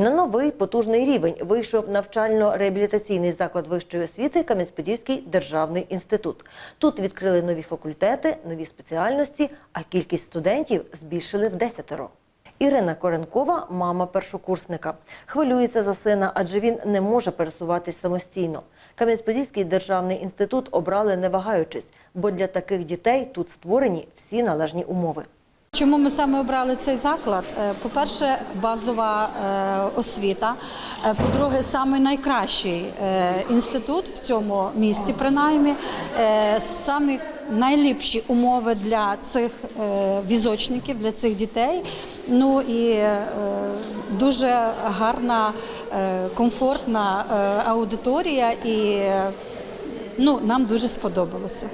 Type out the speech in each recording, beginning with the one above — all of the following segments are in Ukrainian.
На новий потужний рівень вийшов навчально-реабілітаційний заклад вищої освіти Кам'янець-Подільський державний інститут. Тут відкрили нові факультети, нові спеціальності, а кількість студентів збільшили в десятеро. Ірина Коренкова – мама першокурсника. Хвилюється за сина, адже він не може пересуватись самостійно. Кам'янець-Подільський державний інститут обрали не вагаючись, бо для таких дітей тут створені всі належні умови. Чому ми саме обрали цей заклад? Е, По-перше, базова е, освіта. Е, По-друге, саме найкращий інститут в цьому місті, принаймні, Е, самі найліпші умови для цих візочників, для цих дітей. Ну і дуже гарна, комфортна аудиторія, і ну, нам дуже сподобалося.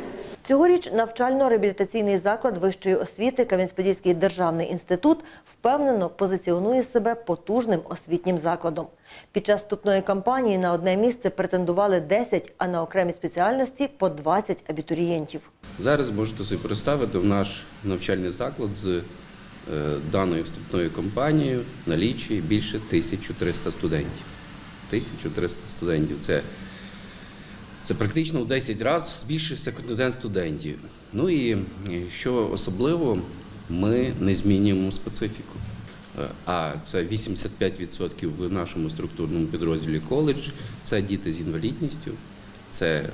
Цьогоріч навчально-реабілітаційний заклад вищої освіти Кам'янець-Подільський державний інститут впевнено позиціонує себе потужним освітнім закладом. Під час вступної кампанії на одне місце претендували 10, а на окремі спеціальності по 20 абітурієнтів. Зараз можете собі представити в наш навчальний заклад з е, даною вступною кампанією налічує більше 1300 студентів. 1300 студентів це, це практично в 10 разів збільшився контингент студентів. Ну і е, що особливо, ми не змінюємо специфіку. Е, А це 85% в нашому структурному підрозділі коледж. Це діти з інвалідністю, це е,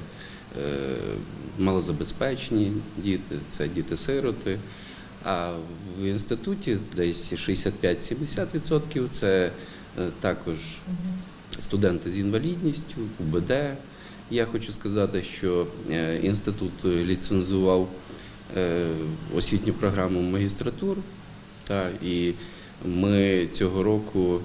малозабезпечені діти, це діти-сироти. А в інституті десь 65-70% це також студенти з інвалідністю, УБД. Я хочу сказати, що е, інститут ліцензував е, освітню програму магістратуру. Та, і ми цього року,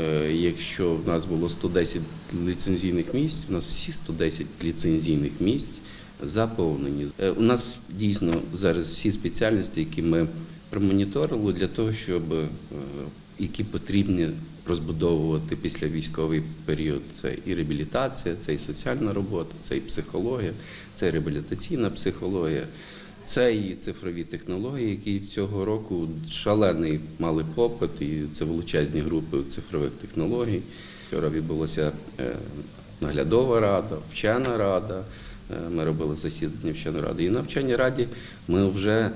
е, якщо в нас було 110 ліцензійних місць, у нас всі 110 ліцензійних місць заповнені. Е, У нас дійсно зараз всі спеціальності, які ми промоніторили для того, щоб е, які потрібні розбудовувати після військовий період. Це і реабілітація, це і соціальна робота, це і психологія, це і реабілітаційна психологія. Це і цифрові технології, які цього року шалений мали попит, і це величезні групи цифрових технологій. Вчора відбулася е, наглядова рада, вчена рада. Е, Ми робили засідання вченої ради. І на вченій раді ми вже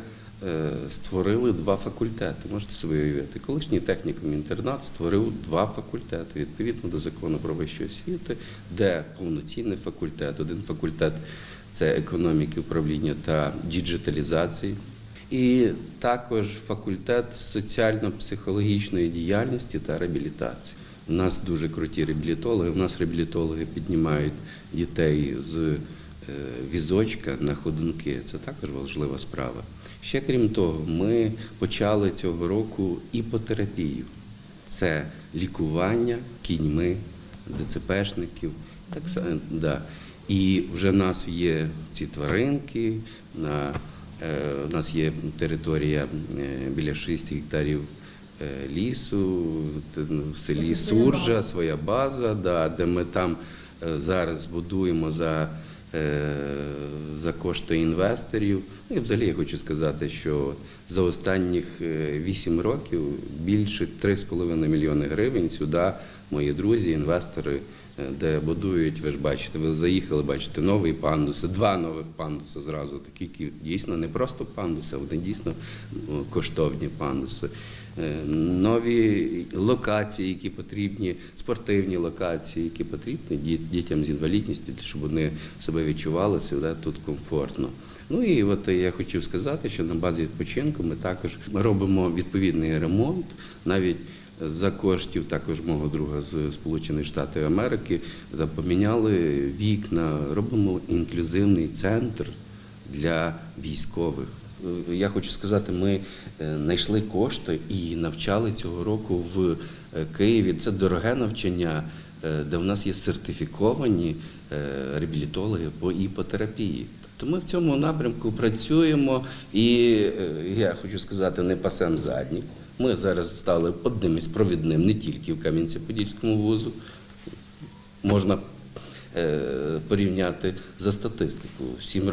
створили два факультети. Можете собі уявити. Колишній технікум інтернат створив два факультети відповідно до закону про вищу освіту, де повноцінний факультет. Один факультет це економіки, управління та діджиталізації. І також факультет соціально-психологічної діяльності та реабілітації. У нас дуже круті реабілітологи. У нас реабілітологи піднімають дітей з е, візочка на ходунки. Це також важлива справа. Ще крім того, ми почали цього року іпотерапію. Це лікування кіньми, ДЦПшників. Так само, да. І вже в нас є ці тваринки, на, е, у нас є територія е, біля 6 гектарів е, лісу, в селі Суржа, своя база, да, де ми там е, зараз будуємо за, е, за кошти інвесторів. Ну, І взагалі я хочу сказати, що за останніх 8 років більше 3,5 мільйони гривень сюди мої друзі, інвестори, е, де будують, ви ж бачите, ви заїхали, бачите, нові пандуси, два нових пандуси зразу, такі які дійсно не просто пандуси, а вони дійсно ну, коштовні пандуси. Е, Нові локації, які потрібні, спортивні локації, які потрібні дітям з інвалідністю, щоб вони себе відчували себе тут комфортно. Ну і от я хотів сказати, що на базі відпочинку ми також робимо відповідний ремонт, навіть за коштів також мого друга з Сполучених Штатів Америки поміняли вікна, робимо інклюзивний центр для військових. Е, Я хочу сказати, ми е, знайшли кошти і навчали цього року в е, Києві. Це дороге навчання, де в нас є сертифіковані реабілітологи по іпотерапії. Тобто ми в цьому напрямку працюємо, і я хочу сказати, не пасем задні. Ми зараз стали одним із провідним не тільки в Кам'янці-Подільському вузу. Можна е, порівняти за статистику. Сім років.